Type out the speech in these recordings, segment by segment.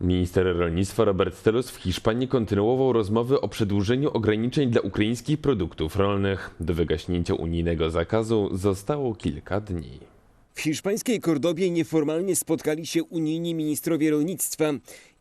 Minister rolnictwa Robert Telus w Hiszpanii kontynuował rozmowy o przedłużeniu ograniczeń dla ukraińskich produktów rolnych. Do wygaśnięcia unijnego zakazu zostało kilka dni. W hiszpańskiej Kordobie nieformalnie spotkali się unijni ministrowie rolnictwa.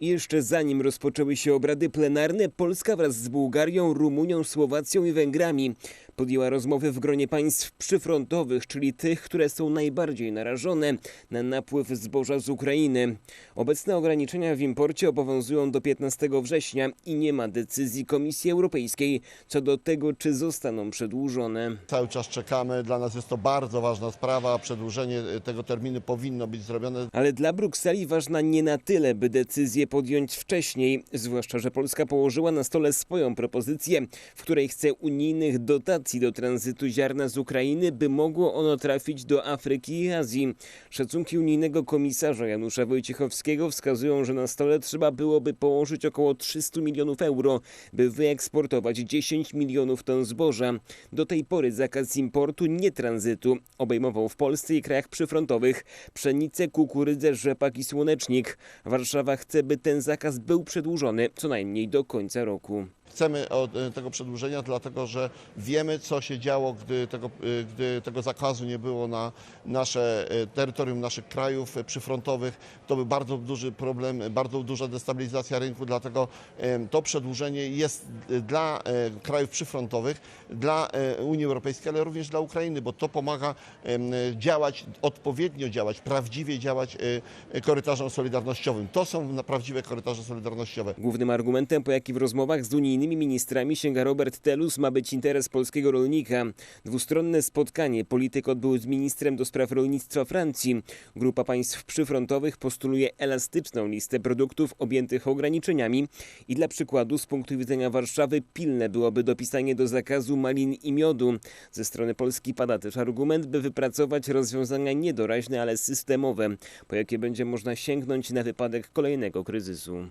Jeszcze zanim rozpoczęły się obrady plenarne, Polska wraz z Bułgarią, Rumunią, Słowacją i Węgrami podjęła rozmowy w gronie państw przyfrontowych, czyli tych, które są najbardziej narażone na napływ zboża z Ukrainy. Obecne ograniczenia w imporcie obowiązują do 15 września i nie ma decyzji Komisji Europejskiej co do tego, czy zostaną przedłużone. Cały czas czekamy. Dla nas jest to bardzo ważna sprawa. Przedłużenie tego terminu powinno być zrobione. Ale dla Brukseli ważna nie na tyle, by decyzję podjąć wcześniej, zwłaszcza, że Polska położyła na stole swoją propozycję, w której chce unijnych dotacji do tranzytu ziarna z Ukrainy, by mogło ono trafić do Afryki i Azji. Szacunki unijnego komisarza Janusza Wojciechowskiego wskazują, że na stole trzeba byłoby położyć około 300 milionów euro, by wyeksportować 10 milionów ton zboża. Do tej pory zakaz importu, nie tranzytu, obejmował w Polsce i krajach przyfrontowych pszenicę, kukurydzę, rzepak i słonecznik. Warszawa chce, by ten zakaz był przedłużony co najmniej do końca roku. Chcemy od tego przedłużenia, dlatego że wiemy, co się działo, gdy tego, gdy tego zakazu nie było na nasze terytorium naszych krajów przyfrontowych. To był bardzo duży problem, bardzo duża destabilizacja rynku, dlatego to przedłużenie jest dla krajów przyfrontowych, dla Unii Europejskiej, ale również dla Ukrainy, bo to pomaga działać, odpowiednio działać, prawdziwie działać korytarzom solidarnościowym. To są prawdziwe korytarze solidarnościowe. Głównym argumentem, po jaki w rozmowach z unijnymi ministrami sięga Robert Telus, ma być interes polskiego rolnika. Dwustronne spotkanie polityk odbył z ministrem do spraw rolnictwa Francji. Grupa państw przyfrontowych postuluje elastyczną listę produktów objętych ograniczeniami i dla przykładu z punktu widzenia Warszawy pilne byłoby dopisanie do zakazu malin i miodu. Ze strony Polski pada też argument, by wypracować rozwiązania niedoraźne, ale systemowe, po jakie będzie można sięgnąć na wypadek kolejnego kryzysu.